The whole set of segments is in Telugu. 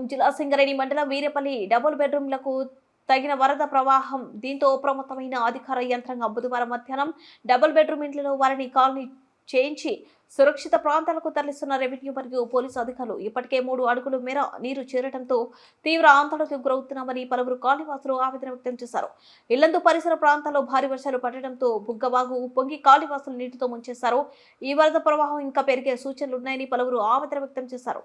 ఖమ్మం జిల్లా సింగరేణి మండలం వీరపల్లి డబుల్ బెడ్రూమ్లకు తగిన వరద ప్రవాహం. దీంతో అప్రమత్తమైన అధికార యంత్రాంగం బుధవారం మధ్యాహ్నం డబుల్ బెడ్రూమ్ ఇంట్లో వారిని కాలనీ చేయించి సురక్షిత ప్రాంతాలకు తరలిస్తున్న రెవెన్యూ మరియు పోలీసు అధికారులు ఇప్పటికే మూడు అడుగుల మేర నీరు చేరడంతో తీవ్ర ఆందోళనకు గురవుతున్నామని పలువురు కాళీవాసులు ఆవేదన వ్యక్తం చేశారు. ఇల్లందు పరిసర ప్రాంతాల్లో భారీ వర్షాలు పడడంతో బుగ్గవాగు పొంగి కాళీవాసులు నీటితో ముంచేశారు. ఈ వరద ప్రవాహం ఇంకా పెరిగే సూచనలున్నాయని పలువురు ఆవేదన వ్యక్తం చేశారు.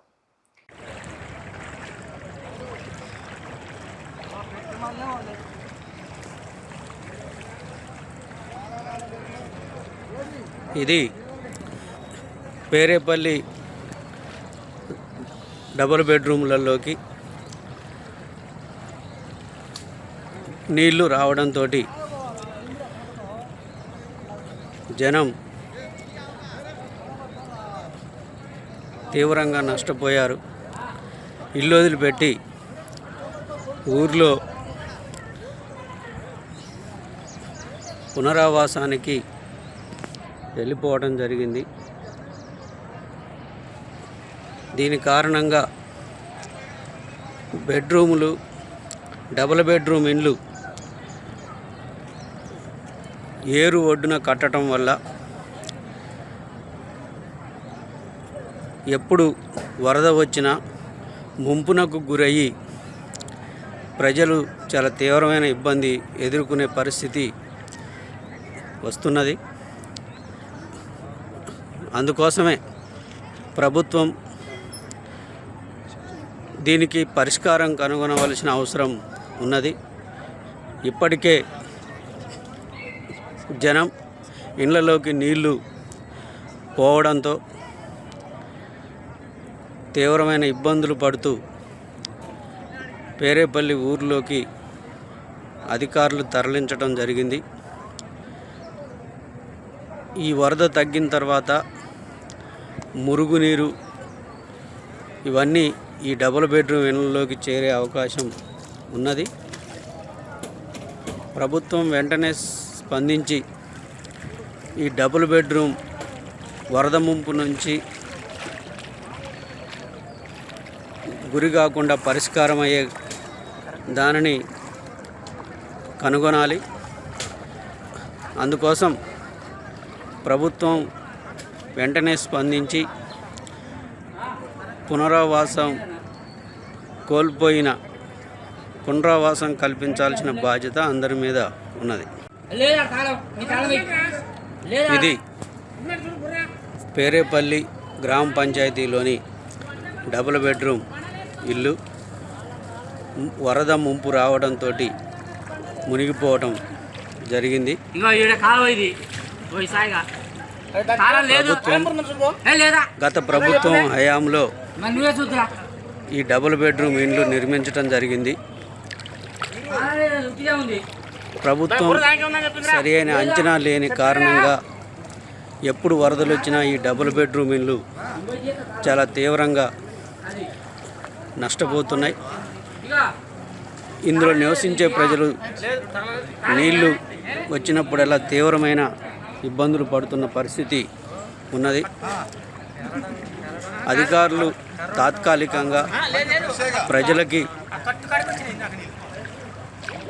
ఇది పేరేపల్లి డబుల్ బెడ్రూమ్లలోకి నీళ్ళు రావడంతో జనం తీవ్రంగా నష్టపోయారు. ఇల్లు వదిలిపెట్టి ఊర్లో పునరావాసానికి వెళ్ళిపోవడం జరిగింది. దీని కారణంగా బెడ్రూములు డబుల్ బెడ్రూమ్ ఇండ్లు ఏరు ఒడ్డున కట్టడం వల్ల ఎప్పుడు వరద వచ్చినా ముంపునకు గురయ్యి ప్రజలు చాలా తీవ్రమైన ఇబ్బంది ఎదుర్కొనే పరిస్థితి వస్తున్నది. అందుకోసమే ప్రభుత్వం దీనికి పరిష్కారం కనుగొనవలసిన అవసరం ఉన్నది. ఇప్పటికే జనం ఇళ్ళలోకి నీళ్ళు పోవడంతో తీవ్రమైన ఇబ్బందులు పడుతూ పేరేపల్లి ఊర్లోకి అధికారులు తరలించడం జరిగింది. ఈ వరద తగ్గిన తర్వాత మురుగునీరు ఇవన్నీ ఈ డబుల్ బెడ్రూమ్ ఇళ్ళలోకి చేరే అవకాశం ఉన్నది. ప్రభుత్వం వెంటనే స్పందించి ఈ డబుల్ బెడ్రూమ్ వరద ముంపు నుంచి గురి కాకుండా పరిష్కారం అయ్యే దానిని కనుగొనాలి. అందుకోసం ప్రభుత్వం వెంటనే స్పందించి పునరావాసం కోల్పోయిన పునరావాసం కల్పించాల్సిన బాధ్యత అందరి మీద ఉన్నది. ఇది పేరేపల్లి గ్రామ పంచాయతీలోని డబుల్ బెడ్రూమ్ ఇల్లు. వరద ముంపు రావడంతో మునిగిపోవటం జరిగింది. గత ప్రభుత్వం హయాంలో ఈ డబుల్ బెడ్రూమ్ ఇండ్లు నిర్మించడం జరిగింది. ప్రభుత్వం సరి అయిన అంచనా లేని కారణంగా ఎప్పుడు వరదలు వచ్చినా ఈ డబుల్ బెడ్రూమ్ ఇల్లు చాలా తీవ్రంగా నష్టపోతున్నాయి. ఇందులో నివసించే ప్రజలు నీళ్ళు వచ్చినప్పుడల్లా తీవ్రమైన ఇబ్బందులు పడుతున్న పరిస్థితి ఉన్నది. అధికారులు తాత్కాలికంగా ప్రజలకి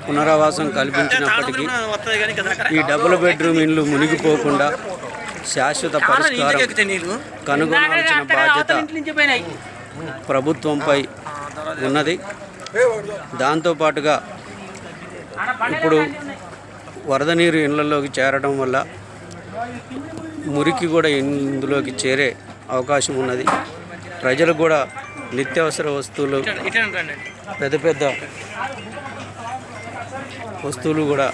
పునరావాసం కల్పించినప్పటికీ ఈ డబుల్ బెడ్రూమ్ ఇండ్లు మునిగిపోకుండా శాశ్వత పరిష్కారం కనుగొనాల్సిన బాధ్యత ప్రభుత్వంపై ఉన్నది. దాంతోపాటుగా ఇప్పుడు వరద నీరు ఇళ్ళలోకి చేరడం వల్ల మురికి కూడా ఇందులోకి చేరే అవకాశం ఉన్నది. ప్రజలు కూడా నిత్యావసర వస్తువులు పెద్ద పెద్ద వస్తువులు కూడా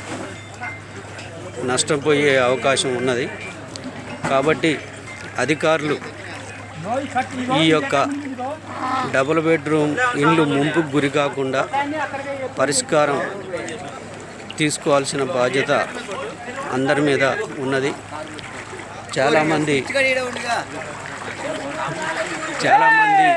నష్టపోయే అవకాశం ఉన్నది. కాబట్టి అధికారులు ఈ యొక్క డబుల్ బెడ్రూమ్ ఇండ్లు ముంపుకు గురి కాకుండా పరిష్కారం తీసుకోవాల్సిన బాధ్యత అందరి మీద ఉన్నది. చాలామంది చాలామంది